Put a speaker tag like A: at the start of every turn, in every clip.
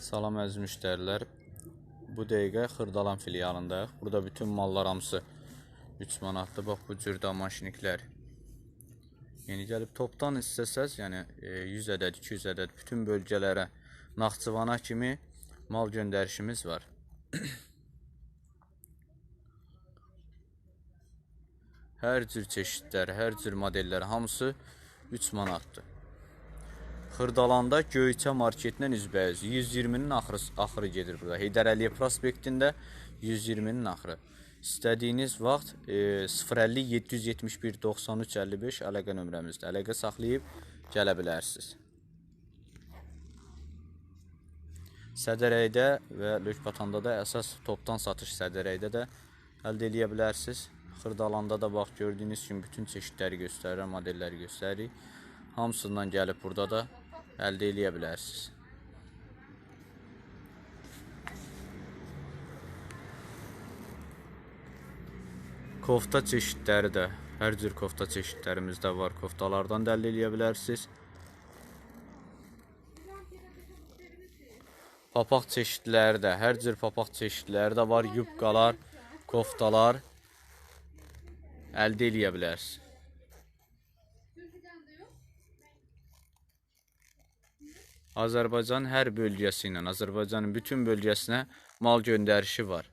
A: Salam əziz müştərilər. Bu dəqiqə Xırdalan filialındayıq. Burada bütün mallar hamısı 3 manatdır. Bax bu cür damaşniklər. Yəni gəlib topdan istəsəz, yəni e, 100 ədəd, 200 ədəd bütün bölgələrə Naxçıvana kimi mal göndərişimiz var. Hər cür çeşidlər, hər cür modellər hamısı 3 manatdır. Xırdalanda Göyçə marketindən üzbəyiz. 120-nin axırı, axırı gedir burada. Heydər Əliyev prospektində 120-nin axırı. İstədiyiniz vaxt e, 050 771 93 55 əlaqə nömrəmizdə. Əlaqə saxlayıb gələ bilərsiniz. Sədərəydə və Lökbatanda da əsas topdan satış Sədərəydə də əldə edə bilərsiniz. Xırdalanda da bax gördüyünüz kimi bütün çeşidləri göstərirəm, modelləri göstəririk. Hamısından gəlib burada da əldə edə bilərsiniz. Kofta çeşidləri də hər cür kofta çeşidlərimiz də var. Koftalardan da əldə edə bilərsiniz. Papaq çeşidləri də, hər cür papaq çeşidləri də var. Yubqalar, koftalar əldə edə bilərsiniz. Azərbaycan hər bölgəsi ilə, Azərbaycanın bütün bölgəsinə mal göndərişi var.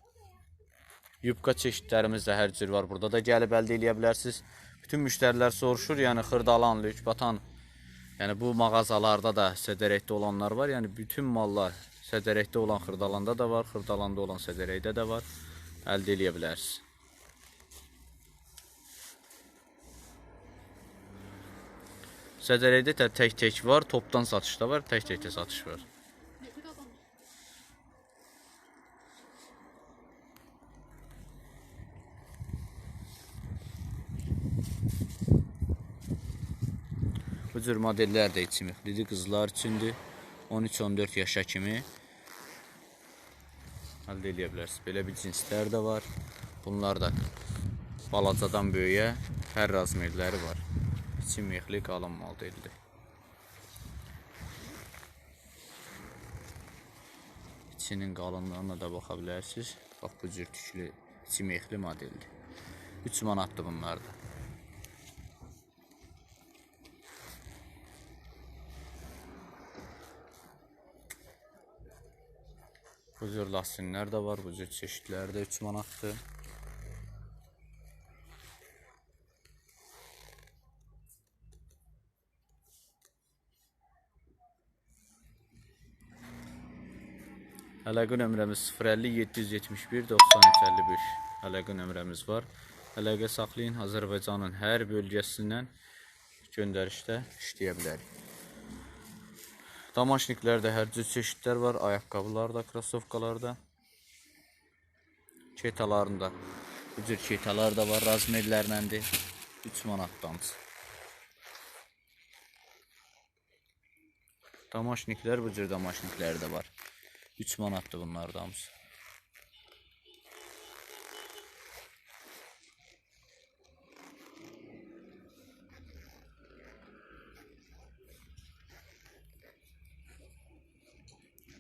A: Yubka çeşidlərimiz də hər cür var. Burada da gəlib əldə edə bilərsiniz. Bütün müştərilər soruşur, yəni Xırdalan, Lükbatan, yəni bu mağazalarda da Sədərəkdə olanlar var. Yəni bütün mallar Sədərəkdə olan Xırdalanda da var, Xırdalanda olan Sədərəkdə də var. Əldə edə bilərsiniz. Sədərəkdə də tək-tək var, topdan satış da var, tək-tək satış var. Bu cür modellər də içimliklidir, qızlar üçündür. 13-14 yaşa kimi əldə edə bilərsiniz. Belə bir cinslər də var. Bunlar da balacadan böyüyə hər razmerləri var. İçimlikli qalın modeldir. İçinin qalınlığına da baxa bilərsiniz. Bax bu cür tüklü içimlikli modeldir. 3 manatdır bunlar da. Bu cür lastinlər də var, bu cür çeşidlər də 3 manatdır. Əlaqə nömrəmiz 050 771 93 55. Əlaqə nömrəmiz var. Əlaqə saxlayın. Azərbaycanın hər bölgəsindən göndərişdə işləyə bilərik. Damaşniklərdə hər cür çeşidlər var. Ayaqqabılarda, krossovkalarda. Ketalarında. Bu cür ketalar da var. Razmerlərləndir. 3 manatdandır. Damaşniklər bu cür damaşniklər də var. 3 manatdır bunlar da hamısı.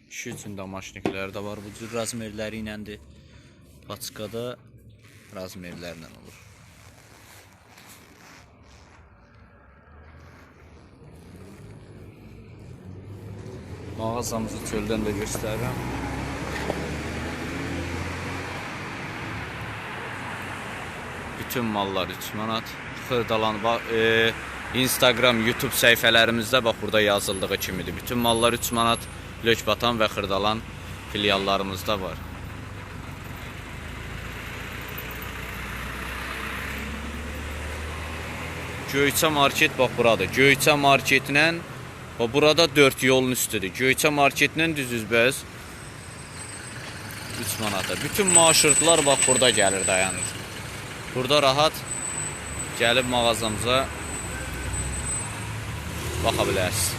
A: Kişi üçün damaşniklər var. Bu cür razmerləri iləndir. Paçkada razmerlərlə olur. Mağazamızı çöldən də göstərirəm. Bütün mallar 3 manat. Xırdalan bax, e, Instagram, YouTube səhifələrimizdə bax burada yazıldığı kimidir. Bütün mallar 3 manat Lökbatan və Xırdalan filiallarımızda var. Göyçə market bax buradır. Göyçə marketindən bax burada 4 yolun üstüdür. Göyçə marketindən düz üzbəyiz 3 manata. Bütün marşrutlar bax burada gəlir dayanır. Burada rahat gəlib mağazamıza baxa bilərsiniz.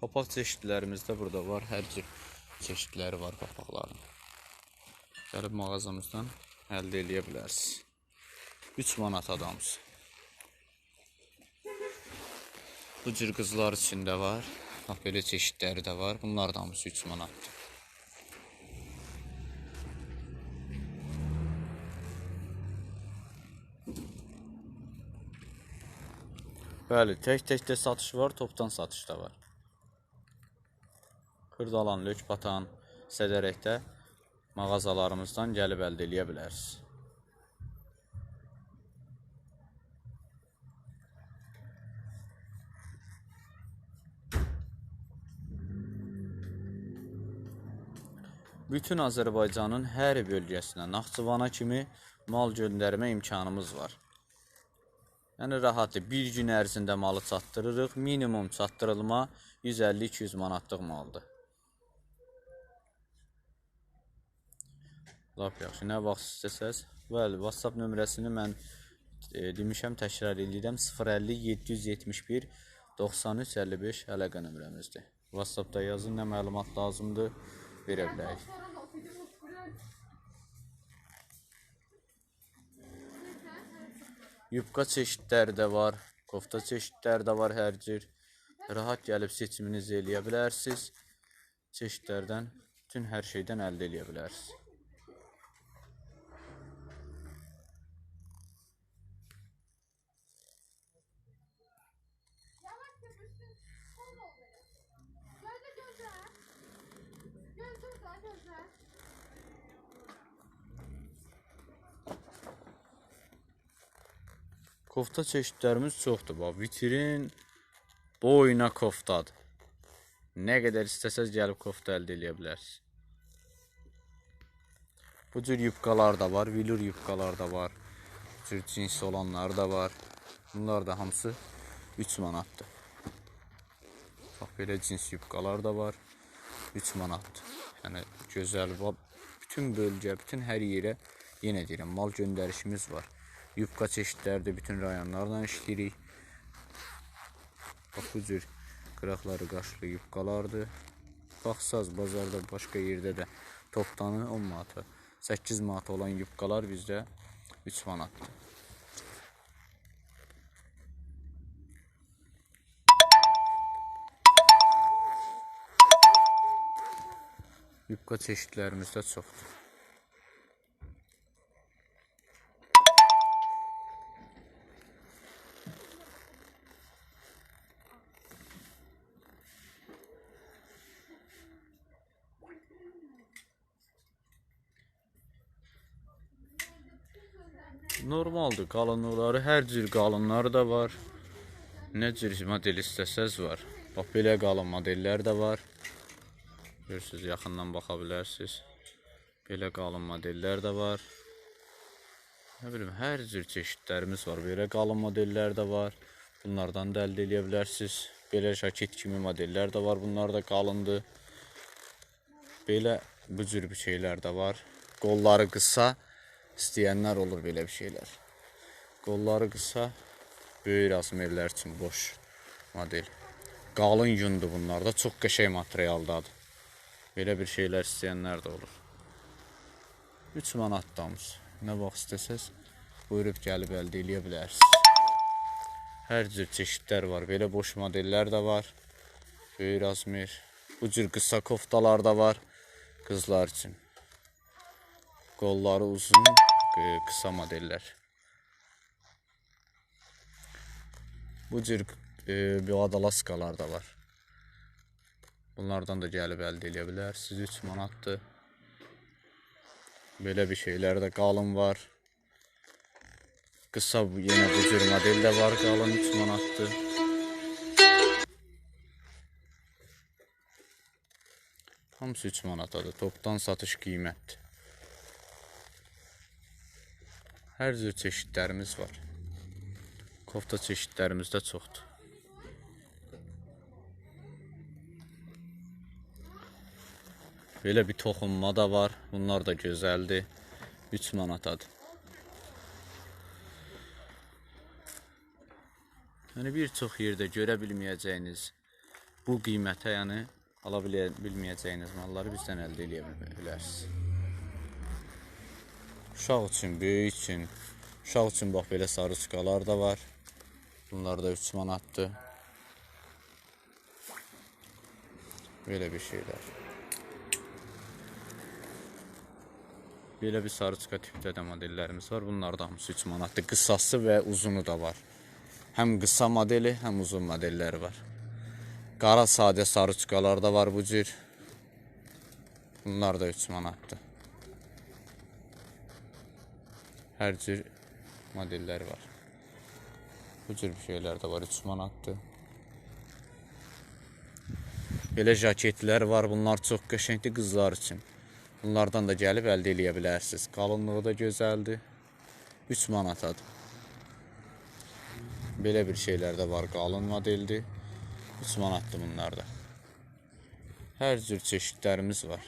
A: Papaq çeşidlərimiz də burada var. Hər cür çeşidləri var papaqların. Gəlib mağazamızdan əldə eləyə bilərsiniz. 3 manat adamız. Bu cür qızlar içində var. Bax belə çeşidləri də var. Bunlar da hamısı 3 manatdır. Bəli, tək-tək də satış var, topdan satış da var. Xırdalan, Lökbatan, Sədərəkdə mağazalarımızdan gəlib əldə eləyə bilərsiniz. Bütün Azərbaycanın hər bölgəsinə, Naxçıvana kimi mal göndərmə imkanımız var. Yəni rahatdır. Bir gün ərzində malı çatdırırıq. Minimum çatdırılma 150-200 manatlıq maldır. Lap yaxşı. Nə vaxt istəsəz, bəli, WhatsApp nömrəsini mən e, demişəm, təkrar edirəm. 050 771 93 55 əlaqə nömrəmizdir. WhatsApp-da yazın, nə məlumat lazımdır, verə bilərik. Yubka çeşidləri də var, kofta çeşidləri də var hər cür. Rahat gəlib seçiminizi eləyə bilərsiniz. Çeşidlərdən, bütün hər şeydən əldə eləyə bilərsiniz. Kofta çeşidlərimiz çoxdur. Bax, vitrin boyuna koftadır. Nə qədər istəsəz gəlib kofta əldə eləyə. Bu cür yubkalar da var, vilur yubkalar da var. Bu cür cins olanlar da var. Bunlar da hamısı 3 manatdır. Bax belə cins yubkalar da var. 3 manatdır. Yəni gözəl bütün bölgə, bütün hər yerə yenə deyirəm, mal göndərişimiz var. Yubka çeşidlərdə bütün rayonlarla işləyirik. Bax bu cür qıraqları qaşlı yubkalardır. Baxsaz bazarda başqa yerdə də toptanı 10 manata, 8 manata olan yubkalar bizdə 3 manatdır. Yubka çeşidlərimiz də çoxdur. Normaldır qalınlıqları, hər cür qalınları da var. Nə cür model istəsəz var. Bax belə qalın modellər də var. Görürsüz, yaxından baxa bilərsiniz. Belə qalın modellər də var. Nə bilim, hər cür çeşidlərimiz var. Belə qalın modellər də var. Bunlardan da əldə edə bilərsiniz. Belə jaket kimi modellər də var. Bunlar da qalındır. Belə bu cür bir şeylər də var. Qolları qısa istəyənlər olur belə bir şeylər. Qolları qısa böyük razmerlər üçün boş model. Qalın yundur bunlar da çox qəşəng materialdadır. Belə bir şeylər istəyənlər də olur. 3 manatdamız. Nə vaxt istəsəz buyurub gəlib əldə eləyə bilərsiniz. Hər cür çeşidlər var. Belə boş modellər də var. Böyük razmer. Bu cür qısa koftalar da var qızlar üçün. Qolları uzun, qı- qısa modellər. Bu cür e, bir adalaskalar da var. Bunlardan da gəlib əldə edə bilərsiniz. 3 manatdır. Belə bir şeylər də var. Qısa yenə bu cür model də var, qalın 3 manatdır. Hamısı 3 manatadır. Topdan satış qiymətdir. Hər cür çeşidlərimiz var. Kofta çeşidlərimiz də çoxdur. Belə bir toxunma da var. Bunlar da gözəldir. 3 manatadır. Yəni bir çox yerdə görə bilməyəcəyiniz bu qiymətə, yəni ala malları bizdən əldə edə. Uşaq üçün, böyük üçün, uşaq üçün bax belə sarıçkalar da var. Bunlar da 3 manatdır. Belə bir şeylər. Belə bir sarıçka tipdə də modellərimiz var. Bunlar da hamısı 3 manatdır. Qısası və uzunu da var. Həm qısa modeli, həm uzun modelləri var. Qara sadə sarıçkalar da var bu cür. Bunlar da 3 manatdır. Hər cür modelləri var. Bu cür bir şeylər də var 3 manatdır. Belə jaketlər var. Bunlar çox qəşəngdir qızlar üçün. Bunlardan da gəlib əldə eləyə bilərsiniz. Da gözəldir. 3 manatadır. Belə bir şeylər də var. Qalın modeldir. 3 manatdır bunlar da. Hər cür çeşidlərimiz var.